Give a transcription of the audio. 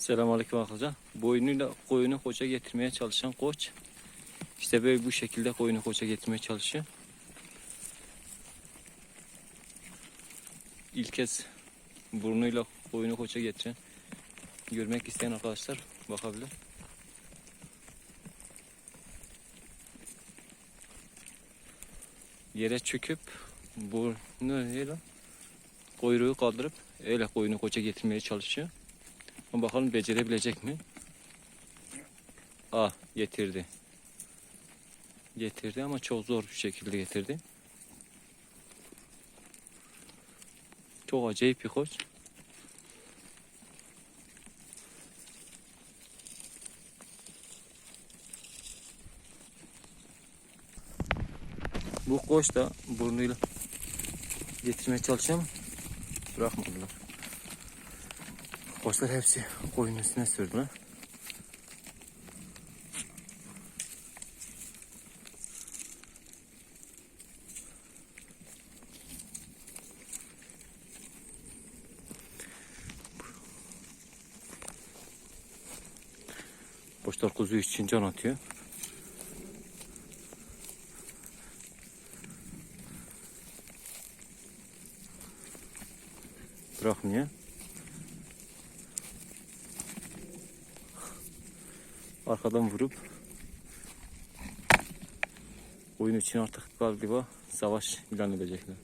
Selamünaleyküm arkadaşlar. Boynuyla koyunu koça getirmeye çalışan koç. İşte böyle bu şekilde koyunu koça getirmeye çalışıyor. İlk kez burnuyla koyunu koça getiren görmek isteyen arkadaşlar bakabilir. Yere çöküp burnu öyle kuyruğu kaldırıp öyle koyunu koça getirmeye çalışıyor. Ama bakalım becerebilecek mi? Ah getirdi. Getirdi ama çok zor bir şekilde getirdi. Çok acayip bir koç. Bu koç da burnuyla getirmeye çalışıyor ama bırakmadılar. Koçlar hepsi koyun üstüne sürdüler. Koçlar kuzu için can atıyor. Bırakmıyor. Arkadan vurup oyun için artık galiba savaş ilan edecekler.